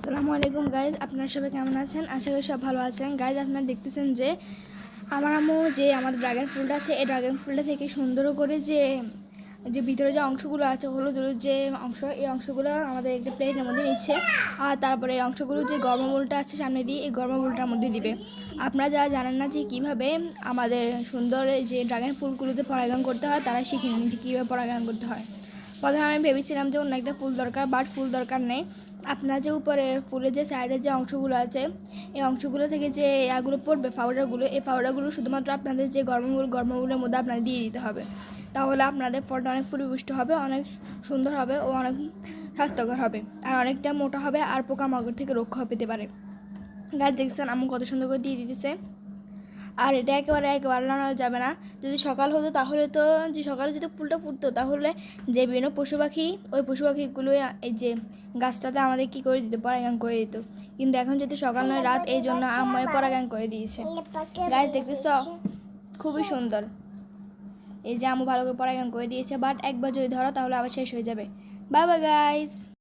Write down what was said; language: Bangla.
আসসালামু আলাইকুম গাইজ আপনারা সবাই কেমন আছেন? আশা করি সব ভালো আছেন। গাইজ আপনারা দেখতেছেন যে আমার আম্মু যে আমার ড্রাগন ফুলটা আছে, এই ড্রাগন ফুলটা থেকে সুন্দর করে যে যে ভিতরে যে অংশগুলো আছে, হলুদ হলুদ যে অংশ, এই অংশগুলো আমাদের একটা প্লেটের মধ্যে নিচ্ছে। আর তারপরে এই অংশগুলো যে গরমমূলটা আছে সামনে দিয়ে, এই গরমমূলটার মধ্যে দিবে। আপনারা যারা জানেন না যে কীভাবে আমাদের সুন্দর যে ড্রাগন ফুলগুলোতে পরাগায়ন করতে হয়, তারা শিখে নিন যে কীভাবে পরাগায়ন করতে হয়। প্রথমে আমি ভেবেছিলাম যে অন্য একটা ফুল দরকার বাট ফুল দরকার নেই। আপনার যে উপরে ফুলের যে সাইডের যে অংশগুলো আছে, এই অংশগুলো থেকে যে ইয়াগুলো পড়বে পাউডারগুলো এই পাউডারগুলো শুধুমাত্র আপনাদের যে গরমমূল গরমমূলের মধ্যে আপনাদের দিয়ে দিতে হবে। তাহলে আপনাদের ফলটা অনেক পরিপুষ্ট হবে, অনেক সুন্দর হবে ও অনেক স্বাস্থ্যকর হবে। আর অনেকটা মোটা হবে আর পোকামাকড় থেকে রক্ষা পেতে পারে। গাছ দেখছেন আম্মু কত সুন্দর করে দিয়ে দিতেছে। আর এটা একেবারে একেবারে লাগানো যাবে না। যদি সকাল হতো তাহলে তো যে সকালে যদি ফুলটা ফুটতো, তাহলে যে বিভিন্ন পশু পাখি, ওই পশু পাখিগুলো এই যে গাছটাতে আমাদের কি করে দিত? পরাগান করে দিত। কিন্তু এখন যদি সকাল নয় রাত, এই জন্য আম্মায় পরাগান করে দিয়েছে। গাছ দেখতেছ? খুবই সুন্দর। এই যে আম্মু ভালো করে পরাগান করে দিয়েছে বাট একবার যদি ধরো তাহলে আবার শেষ হয়ে যাবে। বাবা গাইস